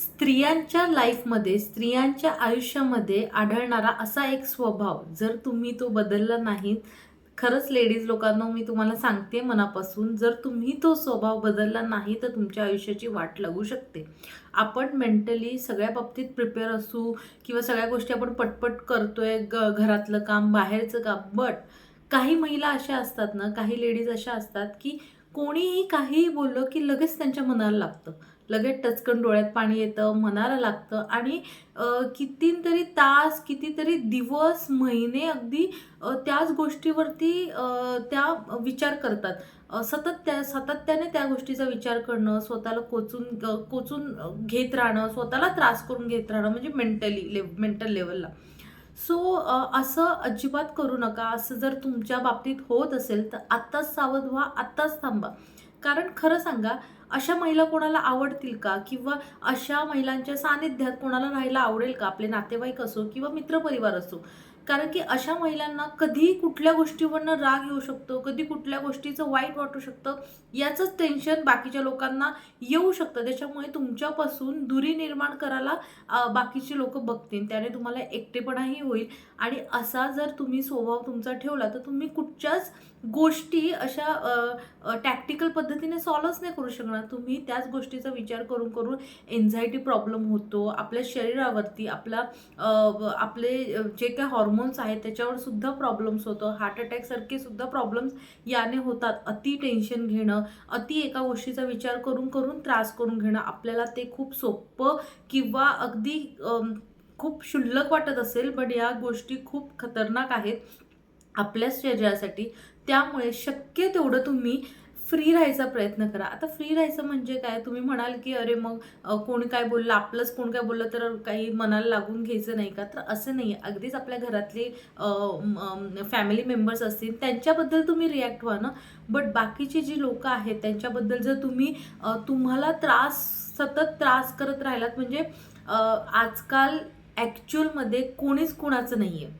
स्त्रियांच्या लाईफमध्ये स्त्रियांच्या आयुष्यामध्ये आढळणारा असा एक स्वभाव जर तुम्ही तो बदलला नाही खरंच लेडीज लोकांना मी तुम्हाला सांगते मनापासून जर तुम्ही तो स्वभाव बदलला नाही तर तुमच्या आयुष्याची वाट लागू शकते. आपण मेंटली सगळ्या बाबतीत प्रिपेअर असू किंवा सगळ्या गोष्टी आपण पटपट करतोय ग घरातलं काम बाहेरचं काम बट काही महिला अशा असतात ना काही लेडीज अशा असतात की कोणीही काहीही बोललं की लगेच त्यांच्या मनाला लागतं. लगेच टचकन डोळ्यात पाणी येतं मनाला लागतं आणि कितीतरी तास कितीतरी दिवस महिने अगदी त्याच गोष्टीवरती त्या विचार करतात. सतत त्या सातत्याने त्या गोष्टीचा विचार करणं स्वतःला कोचून कोचून घेत राहणं स्वतःला त्रास करून घेत राहणं म्हणजे मेंटली लेव मेंटल लेवलला. सो असं अजिबात करू नका. असं जर तुमच्या बाबतीत होत असेल तर आत्ताच सावध व्हा आत्ताच थांबा. कारण खरं सांगा अशा महिला कोणाला आवडतील का? किंवा अशा महिलांच्या सानिध्यात कोणाला राहायला आवडेल का? आपले नातेवाईक असो किंवा मित्रपरिवार असो. कारण की अशा महिलांना कधी कुठल्या गोष्टीवरनं राग येऊ शकतो? कधी कुठल्या गोष्टीचं वाईट वाटू शकतं? याचंच टेन्शन बाकीच्या लोकांना येऊ शकतं. त्याच्यामुळे तुमच्यापासून दुरी निर्माण करायला बाकीचे लोक बघतील. त्याने तुम्हाला एकटेपणाही होईल. आणि असा जर तुम्ही स्वभाव तुमचा ठेवला तर तुम्ही कुठच्याच गोष्टी अशा टॅक्टिकल पद्धतीने सॉल्वच नाही करू शकणार. तुम्ही त्याच गोष्टीचा विचार करून करून एन्झायटी प्रॉब्लेम होतो आपल्या शरीरावरती आपला आपले जे काय हॉर्मोन्स आहेत त्याच्यावर सुद्धा प्रॉब्लेम्स होतो. हार्ट अटॅकसारखे सुद्धा प्रॉब्लेम्स याने होतात. अति टेन्शन घेणं अति एका गोष्टीचा विचार करून करून त्रास करून घेणं आपल्याला ते खूप सोपं किंवा अगदी खूप क्षुल्लक वाटत असेल पण या गोष्टी खूप खतरनाक आहेत. आपल्या शरीरासाठी त्यामुळे शक्य तेवढं तुम्ही फ्री राहायचा प्रयत्न करा. आता फ्री राहायचं म्हणजे काय? तुम्ही म्हणाल की अरे मग कोण काय बोललं? आपलंच कोण काय बोललं? तर काही मनाला लागून घ्यायचं नाही का? तर असं नाही अगदीच आपल्या घरातले फॅमिली मेंबर्स असतील त्यांच्याबद्दल तुम्ही रिॲक्ट व्हा ना. बट बाकीची जी लोक आहेत त्यांच्याबद्दल जर तुम्ही तुम्हाला त्रास सतत त्रास करत राहिलात म्हणजे आजकाल ॲक्च्युअलमध्ये कोणीच कोणाचं नाही आहे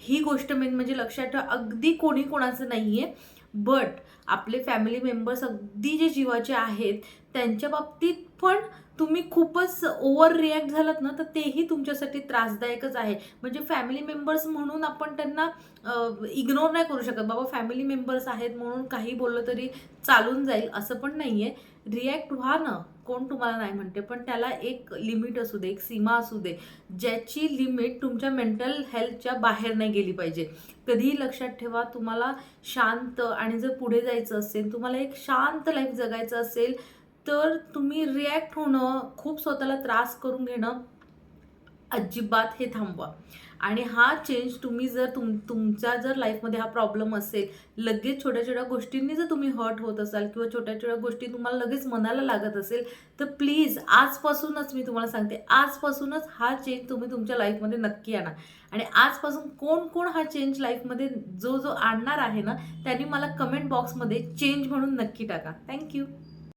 ही गोष्ट मेन म्हणजे लक्षात ठेवा अगदी कोणी कोणाचं नाही आहे बट आपले फॅमिली मेंबर्स अगदी जे जीवाचे आहेत त्यांच्या बाबतीत पण तुम्ही खूपच ओव्हर रिॲक्ट झालात ना तर तेही तुमच्यासाठी त्रासदायकच आहे. म्हणजे फॅमिली मेंबर्स म्हणून आपण त्यांना इग्नोर नाही करू शकत. बाबा फॅमिली मेंबर्स आहेत म्हणून काही बोललं तरी चालून जाईल असं पण नाही आहे रिॲक्ट व्हा ना. कोण तुम्हाला नाही म्हणते पण त्याला एक लिमिट असू दे एक सीमा असू दे ज्याची लिमिट तुमच्या मेंटल हेल्थच्या बाहेर नाही गेली पाहिजे. कधीही लक्षात ठेवा तुम्हाला शांत आणि जर पुढे जायचं असेल तुम्हाला एक शांत लाईफ जगायचं असेल तर तुम्ही रिॲक्ट होणं खूप स्वतःला त्रास करून घेणं अजिबात हे थांबवा. आणि हा चेंज तुम्ही जर तुम तुमच्या जर लाईफमध्ये हा प्रॉब्लेम असेल लगेच छोट्या छोट्या गोष्टींनी जर तुम्ही हर्ट होत असाल किंवा छोट्या छोट्या गोष्टी तुम्हाला लगेच मनाला लागत असेल तर प्लीज आजपासूनच मी तुम्हाला सांगते आजपासूनच हा चेंज तुम्ही तुमच्या लाईफमध्ये नक्की आणा. आणि आजपासून कोण कोण हा चेंज लाईफमध्ये जो जो आणणार आहे ना त्यांनी मला कमेंट बॉक्समध्ये चेंज म्हणून नक्की टाका. थँक्यू